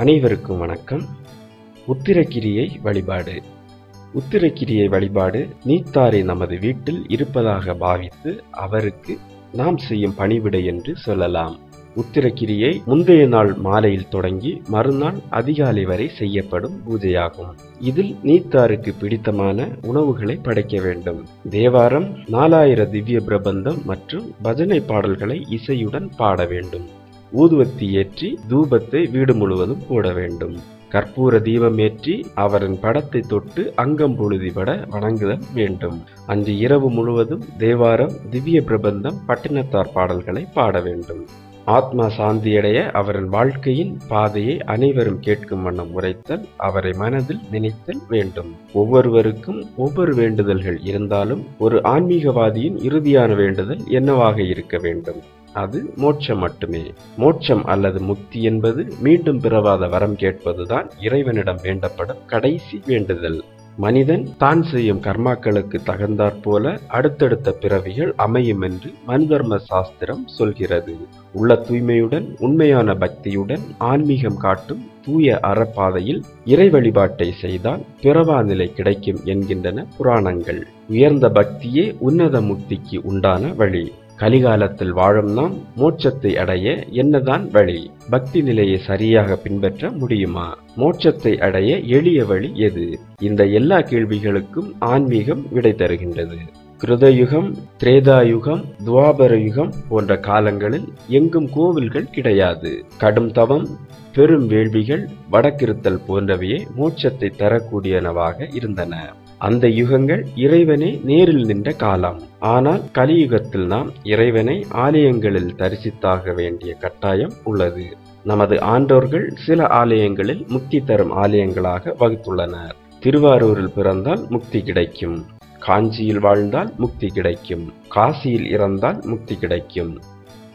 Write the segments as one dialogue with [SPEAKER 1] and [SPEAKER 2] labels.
[SPEAKER 1] அனைவருக்கும் வணக்கம். உத்திரக்கிரியை வழிபாடு. உத்திரக்கிரியை வழிபாடு நீத்தாரை நமது வீட்டில் இருப்பதாக பாவித்து அவருக்கு நாம் செய்யும் பணிவிடை என்று சொல்லலாம். உத்திரக்கிரியை முந்தைய நாள் மாலையில் தொடங்கி மறுநாள் அதிகாலை வரை செய்யப்படும் பூஜையாகும். இதில் நீத்தாருக்கு பிடித்தமான உணவுகளை படைக்க வேண்டும். தேவாரம் நாலாயிர திவ்ய பிரபந்தம் மற்றும் பஜனை பாடல்களை இசையுடன் பாட வேண்டும். ஊதுவத்தி ஏற்றி தூபத்தை வீடு முழுவதும் போட வேண்டும். கற்பூர தீபம் ஏற்றி அவரின் படத்தை தொட்டு அங்கம் பொழுதிபட வணங்குதல் வேண்டும். அன்று இரவு முழுவதும் தேவாரம் திவ்ய பிரபந்தம் பட்டினத்தார் பாடல்களை பாட வேண்டும். ஆத்மா சாந்தியடைய அவரின் வாழ்க்கையின் பாதையை அனைவரும் கேட்கும் வண்ணம் உரைத்தல் அவரை மனதில் நினைத்தல் வேண்டும். ஒவ்வொருவருக்கும் ஒவ்வொரு வேண்டுதல்கள் இருந்தாலும் ஒரு ஆன்மீகவாதியின் இறுதியான வேண்டுதல் என்னவாக இருக்க வேண்டும்? அது மோட்சம் மட்டுமே. மோட்சம் அல்லது முக்தி என்பது மீண்டும் பிறவாத வரம் கேட்பதுதான் இறைவனிடம் வேண்டப்படும் கடைசி வேண்டுதல். மனிதன் தான் செய்யும் கர்மாக்களுக்கு தகுந்தாற்போல அடுத்தடுத்த பிறவிகள் அமையும் என்று மன்தர்ம சாஸ்திரம் சொல்கிறது. உள்ள தூய்மையுடன் உண்மையான பக்தியுடன் ஆன்மீகம் காட்டும் தூய அறப்பாதையில் இறை வழிபாட்டை செய்தால் பிறவா நிலை கிடைக்கும் என்கின்றன புராணங்கள். உயர்ந்த பக்தியே உன்னத முக்திக்கு உண்டான வழி. கலிகாலத்தில் வாழும் நாம் மோட்சத்தை அடைய என்னதான் வழி? பக்தி நிலையை சரியாக பின்பற்ற முடியுமா? மோட்சத்தை அடைய எளிய வழி எது? இந்த எல்லா கேள்விகளுக்கும் ஆன்மீகம் விடை தருகின்றது. கிருதயுகம் திரேதாயுகம் துவாபர யுகம் போன்ற காலங்களில் எங்கும் கோவில்கள் கிடையாது. கடும் தவம் பெரும் வேள்விகள் வடக்கிருத்தல் போன்றவையே மோட்சத்தை தரக்கூடியனவாக இருந்தன. அந்த யுகங்கள் இறைவனே நேரில் நின்ற காலம். ஆனால் கலியுகத்தில் நாம் இறைவனை ஆலயங்களில் தரிசித்தாக வேண்டிய கட்டாயம் உள்ளது. நமது ஆண்டோர்கள் சில ஆலயங்களில் முக்தி தரும் ஆலயங்களாக வகுத்துள்ளனர். திருவாரூரில் பிறந்தால் முக்தி கிடைக்கும். காஞ்சியில் வாழ்ந்தால் முக்தி கிடைக்கும். காசியில் இறந்தால் முக்தி கிடைக்கும்.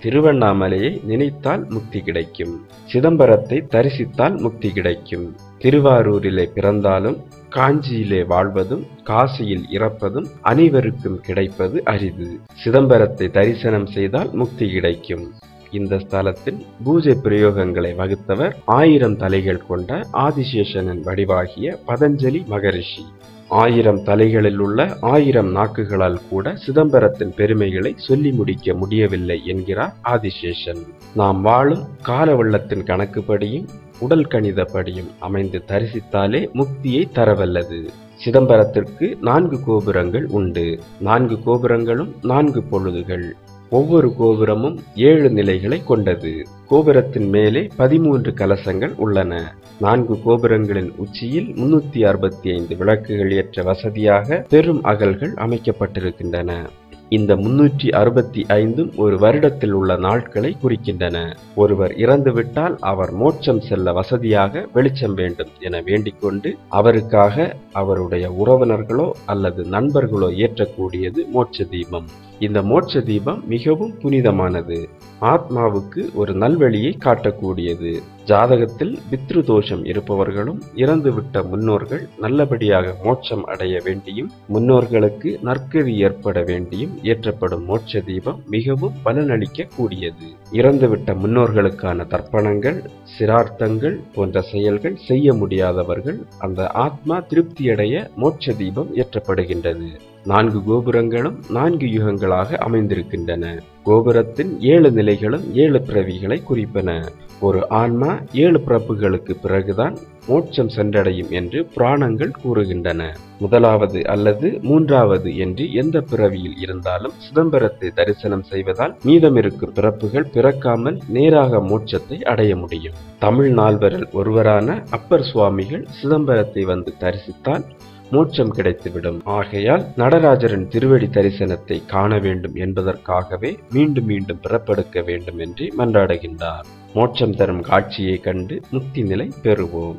[SPEAKER 1] திருவண்ணாமலையை நினைத்தால் முக்தி கிடைக்கும். சிதம்பரத்தை தரிசித்தால் முக்தி கிடைக்கும். திருவாரூரிலே பிறந்தாலும் காஞ்சியிலே வாழ்வதும் காசியில் இறப்பதும் அனைவருக்கும் கிடைப்பது அரிது. சிதம்பரத்தை தரிசனம் செய்தால் முக்தி கிடைக்கும். இந்த ஸ்தலத்தில் பூஜை பிரயோகங்களை வகுத்தவர் ஆயிரம் தலைகள் கொண்ட ஆதிசேஷனின் வடிவாகிய பதஞ்சலி மகரிஷி. ஆயிரம் தலைகளில் உள்ள ஆயிரம் நாக்குகளால் கூட சிதம்பரத்தின் பெருமைகளை சொல்லி முடிக்க முடியவில்லை என்கிறார் ஆதிசேஷன். நாம் வாழும் கால வெள்ளத்தின் கணக்குப்படியும் உடல் கணிதப்படியும் அமைந்து தரிசித்தாலே முக்தியை தரவல்லது. சிதம்பரத்திற்கு நான்கு கோபுரங்கள் உண்டு. நான்கு கோபுரங்களும் நான்கு பொழுதுகள். ஒவ்வொரு கோபுரமும் ஏழு நிலைகளை கொண்டது. கோபுரத்தின் மேலே பதிமூன்று கலசங்கள் உள்ளன. நான்கு கோபுரங்களின் உச்சியில் முன்னூத்தி அறுபத்தி ஐந்து விளக்குகள் ஏற்ற வசதியாக பெரும் அகல்கள் அமைக்கப்பட்டிருக்கின்றன. இந்த முன்னூற்றி அறுபத்தி ஐந்தும் ஒரு வருடத்தில் உள்ள நாட்களை குறிக்கின்றன. ஒருவர் இறந்துவிட்டால் அவர் மோட்சம் செல்ல வசதியாக வெளிச்சம் வேண்டும் என வேண்டிக்கொண்டு அவருக்காக அவருடைய உறவினர்களோ அல்லது நண்பர்களோ ஏற்றக்கூடியது மோட்ச தீபம். இந்த மோட்ச தீபம் மிகவும் புனிதமானது. ஆத்மாவுக்கு ஒரு நல்வழியை காட்டக்கூடியது. ஜாதகத்தில் பித்ரு தோஷம் இருப்பவர்களும் இறந்துவிட்ட முன்னோர்கள் நல்லபடியாக மோட்சம் அடைய வேண்டியும் முன்னோர்களுக்கு நற்கதி ஏற்பட வேண்டியும் ஏற்றப்படும் மோட்ச தீபம் மிகவும் பலனளிக்க கூடியது இறந்துவிட்ட முன்னோர்களுக்கான தர்ப்பணங்கள் சிரார்த்தங்கள் போன்ற செயல்கள் செய்ய முடியாதவர்கள் அந்த ஆத்மா திருப்தியடைய மோட்ச தீபம் ஏற்றப்படுகின்றது. நான்கு கோபுரங்களும் நான்கு யுகங்களாக அமைந்திருக்கின்றன. கோபுரத்தின் ஏழு நிலைகளும் ஏழு பிறவிகளை குறிப்பன. ஒரு ஆன்மா ஏழு பிறப்புகளுக்கு பிறகுதான் மோட்சம் சென்றடையும் என்று புராணங்கள் கூறுகின்றன. முதலாவது அல்லது மூன்றாவது என்று எந்த பிறவியில் இருந்தாலும் சிதம்பரத்தை தரிசனம் செய்வதால் மீதமிருக்கும் பிறப்புகள் பிறக்காமல் நேராக மோட்சத்தை அடைய முடியும். தமிழ் நால்வரில் ஒருவரான அப்பர் சுவாமிகள் சிதம்பரத்தை வந்து தரிசித்தால் மோட்சம் கிடைத்துவிடும். ஆகையால் நடராஜரின் திருவடி தரிசனத்தை காண வேண்டும் என்பதற்காகவே மீண்டும் மீண்டும் பிறப்பெடுக்க வேண்டும் என்று மன்றாடுகின்றார். மோட்சம் தரும் காட்சியை கண்டு முக்தி நிலை பெறுவோம்.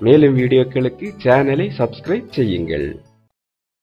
[SPEAKER 1] மேலும் வீடியோக்களுக்கு சேனலை சப்ஸ்கிரைப் செய்யுங்கள்.